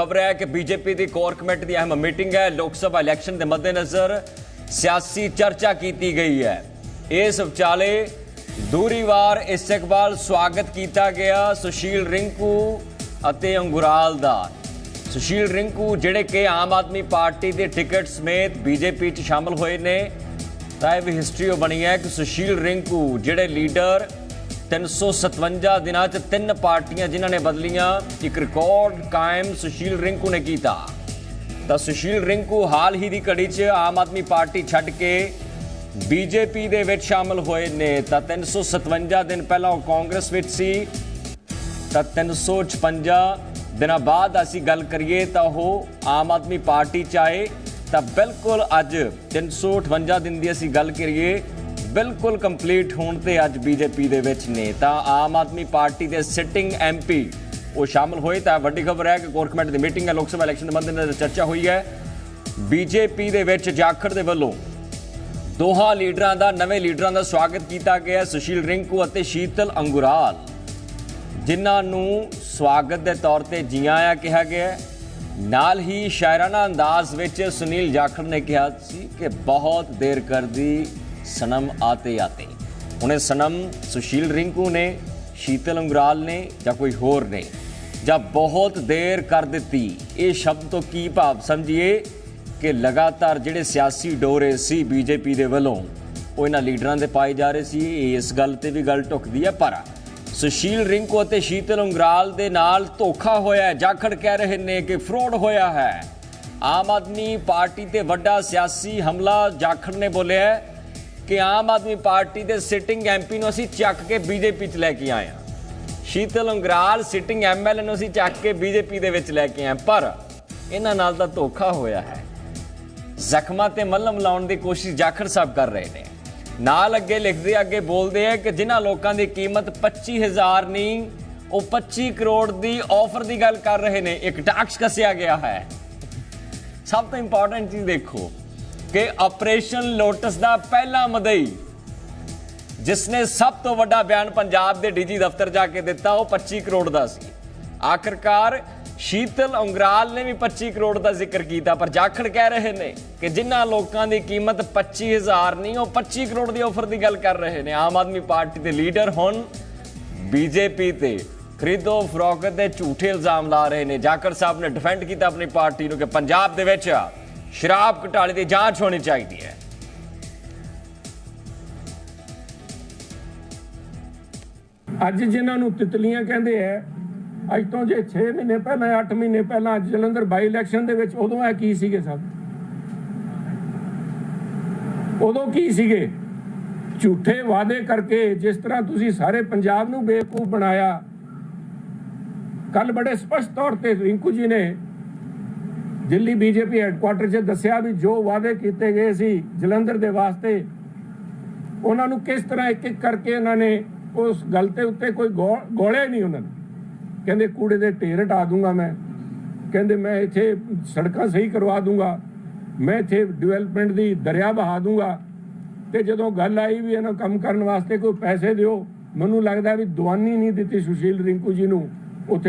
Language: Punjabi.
ਖਬਰ ਹੈ ਕਿ ਬੀਜੇਪੀ ਦੀ ਕੋਰ ਕਮੇਟੀ ਦੀ ਅਹਿਮ ਮੀਟਿੰਗ ਹੈ। ਲੋਕ ਸਭਾ ਇਲੈਕਸ਼ਨ ਦੇ ਮੱਦੇਨਜ਼ਰ ਸਿਆਸੀ ਚਰਚਾ ਕੀਤੀ ਗਈ ਹੈ। ਇਸ ਵਿਚਾਲੇ ਦੂਰੀਵਾਰ ਇਸਤਕਬਾਲ ਸਵਾਗਤ ਕੀਤਾ ਗਿਆ ਸੁਸ਼ੀਲ ਰਿੰਕੂ ਅਤੇ ਅੰਗੁਰਾਲ ਦਾ। ਸੁਸ਼ੀਲ ਰਿੰਕੂ ਜਿਹੜੇ ਕਿ ਆਮ ਆਦਮੀ ਪਾਰਟੀ ਦੇ ਟਿਕਟ ਸਮੇਤ ਬੀਜੇਪੀ 'ਚ ਸ਼ਾਮਲ ਹੋਏ ਨੇ। ਤਾਂ ਇਹ ਵੀ ਹਿਸਟਰੀ ਉਹ ਬਣੀ ਹੈ ਕਿ ਸੁਸ਼ੀਲ ਰਿੰਕੂ ਜਿਹੜੇ ਲੀਡਰ 357 ਦਿਨਾਂ 'ਚ ਤਿੰਨ ਪਾਰਟੀਆਂ ਜਿਨ੍ਹਾਂ ਨੇ ਬਦਲੀਆਂ, ਇੱਕ ਰਿਕਾਰਡ ਕਾਇਮ ਸੁਸ਼ੀਲ ਰਿੰਕੂ ਨੇ ਕੀਤਾ। ਤਾਂ ਸੁਸ਼ੀਲ ਰਿੰਕੂ ਹਾਲ ਹੀ ਦੀ ਘੜੀ 'ਚ ਆਮ ਆਦਮੀ ਪਾਰਟੀ ਛੱਡ ਕੇ ਬੀਜੇਪੀ ਦੇ ਵਿੱਚ ਸ਼ਾਮਲ ਹੋਏ ਨੇ। ਤਾਂ 357 ਦਿਨ ਪਹਿਲਾਂ ਉਹ ਕਾਂਗਰਸ ਵਿੱਚ ਸੀ। ਤਾਂ 356 ਦਿਨਾਂ ਬਾਅਦ ਅਸੀਂ ਗੱਲ ਕਰੀਏ ਤਾਂ ਉਹ ਆਮ ਆਦਮੀ ਪਾਰਟੀ ਚ ਆਏ। ਤਾਂ ਬਿਲਕੁਲ ਅੱਜ 358 ਦਿਨ ਦੀ ਅਸੀਂ ਗੱਲ ਕਰੀਏ ਬਿਲਕੁਲ ਕੰਪਲੀਟ ਹੋਣ ਤੇ ਅੱਜ ਬੀਜੇਪੀ ਦੇ ਵਿੱਚ ਨੇ ਤਾਂ ਆਮ ਆਦਮੀ ਪਾਰਟੀ ਦੇ ਸਿਟਿੰਗ ਐਮਪੀ ਉਹ ਸ਼ਾਮਲ ਹੋਏ ਤਾਂ ਵੱਡੀ ਖਬਰ ਹੈ ਕਿ ਕੋਰ ਕਮੇਟੀ ਦੀ ਮੀਟਿੰਗ ਹੈ, ਲੋਕ ਸਭਾ ਇਲੈਕਸ਼ਨ ਦੇ ਮੱਦੇਨਜ਼ਰ ਚਰਚਾ ਹੋਈ ਹੈ। ਬੀਜੇਪੀ ਦੇ ਵਿੱਚ ਜਾਖੜ ਦੇ ਵੱਲੋਂ ਦੋਹਾਂ ਲੀਡਰਾਂ ਦਾ, ਨਵੇਂ ਲੀਡਰਾਂ ਦਾ ਸਵਾਗਤ ਕੀਤਾ ਗਿਆ ਸੁਸ਼ੀਲ ਰਿੰਕੂ ਅਤੇ ਸ਼ੀਤਲ ਅੰਗੁਰਾਲ, ਜਿਨ੍ਹਾਂ ਨੂੰ ਸਵਾਗਤ ਦੇ ਤੌਰ ਤੇ ਜੀਆਂ ਆਇਆ ਕਿਹਾ ਗਿਆ ਨਾਲ ਹੀ ਸ਼ਾਇਰਾਨਾ ਅੰਦਾਜ਼ ਵਿੱਚ ਸੁਨੀਲ ਜਾਖੜ ਨੇ ਕਿਹਾ ਸੀ ਕਿ ਬਹੁਤ ਦੇਰ ਕਰਦੀ ਸਨਮ ਆਤੇ ਆਤੇ। ਉਹਨੇ ਸਨਮ ਸੁਸ਼ੀਲ ਰਿੰਕੂ ਨੇ, ਸ਼ੀਤਲ ਅੰਗਰਾਲ ਨੇ ਜਾਂ ਕੋਈ ਹੋਰ ਨੇ? ਜਾਂ ਬਹੁਤ ਦੇਰ ਕਰ ਦਿੱਤੀ? ਇਹ ਸ਼ਬਦ ਤੋਂ ਕੀ ਭਾਵ ਸਮਝੀਏ ਕਿ ਲਗਾਤਾਰ ਜਿਹੜੇ ਸਿਆਸੀ ਡੋਰੇ ਸੀ ਬੀਜੇਪੀ ਦੇ ਵੱਲੋਂ, ਉਹ ਇਹਨਾਂ ਲੀਡਰਾਂ ਦੇ ਪਾਏ ਜਾ ਰਹੇ ਸੀ। ਇਸ ਗੱਲ ਤੇ ਵੀ ਗੱਲ ਟੁਕਦੀ ਹੈ ਪਰ ਸੁਸ਼ੀਲ ਰਿੰਕੂ ਅਤੇ ਸ਼ੀਤਲ ਉਂਗਰਾਲ ਦੇ ਨਾਲ ਧੋਖਾ ਹੋਇਆ ਜਾਖੜ ਕਹਿ ਰਹੇ ਨੇ ਕਿ ਫਰੋਡ ਹੋਇਆ ਹੈ। ਆਮ ਆਦਮੀ ਪਾਰਟੀ ਤੇ ਵੱਡਾ ਸਿਆਸੀ ਹਮਲਾ ਜਾਖੜ ਨੇ ਬੋਲਿਆ ਕਿ ਆਮ ਆਦਮੀ ਪਾਰਟੀ ਦੇ ਸਿਟਿੰਗ ਐਮਪੀ ਨੂੰ ਅਸੀਂ ਚੱਕ ਕੇ ਬੀਜੇਪੀ 'ਚ ਲੈ ਕੇ ਆਏ ਹਾਂ। ਸ਼ੀਤਲ ਉਂਗਰਾਲ ਸਿਟਿੰਗ ਐਮਐਲਏ ਨੂੰ ਅਸੀਂ ਚੱਕ ਕੇ ਬੀਜੇਪੀ ਦੇ ਵਿੱਚ ਲੈ ਕੇ ਆਏ ਪਰ ਇਹਨਾਂ ਨਾਲ ਤਾਂ ਧੋਖਾ ਹੋਇਆ ਹੈ। ਜ਼ਖਮਾਂ ਤੇ ਮਲਮ ਲਾਉਣ ਦੀ ਕੋਸ਼ਿਸ਼ ਜਾਖੜ ਸਾਹਿਬ ਕਰ ਰਹੇ ਨੇ। ਨਾਲ ਅੱਗੇ ਲਿਖਦੇ ਅੱਗੇ ਬੋਲਦੇ ਆ ਕਿ ਜਿਨ੍ਹਾਂ ਲੋਕਾਂ ਦੀ ਕੀਮਤ 25000 ਨਹੀਂ, ਉਹ 25 ਕਰੋੜ ਦੀ ਆਫਰ ਦੀ ਗੱਲ ਕਰ ਰਹੇ ਨੇ। ਇੱਕ ਟੈਕਸ ਕੱਸਿਆ ਗਿਆ ਹੈ। ਸਭ ਤੋਂ ਇੰਪੋਰਟੈਂਟ ਚੀਜ਼ ਦੇਖੋ ਕਿ ਆਪਰੇਸ਼ਨ ਲੋਟਸ ਦਾ ਪਹਿਲਾ ਮਦਈ, ਜਿਸ ਨੇ ਸਭ ਤੋਂ ਵੱਡਾ ਬਿਆਨ ਪੰਜਾਬ ਦੇ ਡੀਜੀ ਦਫ਼ਤਰ ਜਾ ਕੇ ਦਿੱਤਾ, ਉਹ 25 ਕਰੋੜ ਦਾ ਸੀ। ਆਖਰਕਾਰ ਸ਼ੀਤਲ ਉਂਗਰਾਲ ਨੇ ਵੀ 25 ਕਰੋੜ ਦਾ ਜ਼ਿਕਰ ਕੀਤਾ, ਪਰ ਜਾਖੜ ਕਹਿ ਰਹੇ ਨੇ ਕਿ ਜਿਨ੍ਹਾਂ ਲੋਕਾਂ ਦੀ ਕੀਮਤ 25000 ਨਹੀਂ, ਉਹ 25 ਕਰੋੜ ਦੀ ਆਫਰ ਦੀ ਗੱਲ ਕਰ ਰਹੇ ਨੇ। ਆਮ ਆਦਮੀ ਪਾਰਟੀ ਦੇ ਲੀਡਰ ਹੁਣ ਬੀਜੇਪੀ ਤੇ ਖਰੀਦੋ ਫਰੋਖਤ ਦੇ ਝੂਠੇ ਇਲਜ਼ਾਮ ਲਾ ਰਹੇ ਨੇ। ਜਾਖੜ ਸਾਹਿਬ ਨੇ ਡਿਫੈਂਡ ਕੀਤਾ ਆਪਣੀ ਪਾਰਟੀ ਨੂੰ ਕਿ ਪੰਜਾਬ ਦੇ ਵਿੱਚ ਸ਼ਰਾਬ ਘਟਾਲੇ ਦੀ ਜਾਂਚ ਹੋਣੀ ਚਾਹੀਦੀ ਹੈ। ਅੱਜ ਜਿਨ੍ਹਾਂ ਨੂੰ ਤਿਤਲੀਆਂ ਕਹਿੰਦੇ ਆ, ਅੱਜ ਤੋਂ ਜੇ 6 ਮਹੀਨੇ ਪਹਿਲਾਂ 8 ਮਹੀਨੇ ਪਹਿਲਾਂ ਜਲੰਧਰ ਬਾਈ ਇਲੈਕਸ਼ਨ ਦੇ ਵਿੱਚ ਉਦੋਂ ਇਹ ਕੀ ਸੀਗੇ ਸਭ? ਉਦੋਂ ਕੀ ਸੀਗੇ? ਝੂਠੇ ਵਾਅਦੇ ਕਰਕੇ ਜਿਸ ਤਰ੍ਹਾਂ ਤੁਸੀਂ ਸਾਰੇ ਪੰਜਾਬ ਨੂੰ ਬੇਵਕੂਫ ਬਣਾਇਆ ਕੱਲ ਬੜੇ ਸਪਸ਼ਟ ਤੌਰ ਤੇ ਰਿੰਕੂ ਜੀ ਨੇ ਦਿੱਲੀ ਬੀਜੇਪੀ ਹੈੱਡਕੁਆਟਰ 'ਚ ਦੱਸਿਆ ਵੀ ਜੋ ਵਾਅਦੇ ਕੀਤੇ ਗਏ ਸੀ ਜਲੰਧਰ ਦੇ ਵਾਸਤੇ, ਉਹਨਾਂ ਨੂੰ ਕਿਸ ਤਰ੍ਹਾਂ ਇੱਕ ਇੱਕ ਕਰਕੇ ਇਹਨਾਂ ਨੇ ਉਸ ਗੱਲ ਤੇ ਉੱਤੇ ਕੋਈ ਗੋਲੇ ਨਹੀਂ ਉਹਨਾਂ ਨੇ ਕਹਿੰਦੇ ਕੂੜੇ ਦੇ ਢੇਰ ਹਟਾ ਦੂੰਗਾ ਮੈਂ। ਕਹਿੰਦੇ ਮੈਂ ਇੱਥੇ ਸੜਕਾਂ ਸਹੀ ਕਰਵਾ ਦੂੰਗਾ। ਮੈਂ ਇੱਥੇ ਡਿਵੈਲਪਮੈਂਟ ਦੀ ਦਰਿਆ ਬਹਾ ਦੂੰਗਾ। ਤੇ ਜਦੋਂ ਗੱਲ ਆਈ ਵੀ ਇਹਨਾਂ ਕੰਮ ਕਰਨ ਵਾਸਤੇ ਕੋਈ ਪੈਸੇ ਦਿਓ, ਮੈਨੂੰ ਲੱਗਦਾ ਵੀ ਦਵਾਨੀ ਨਹੀਂ ਦਿੱਤੀ ਸੁਸ਼ੀਲ ਰਿੰਕੂ ਜੀ ਨੂੰ। ਉੱਥੇ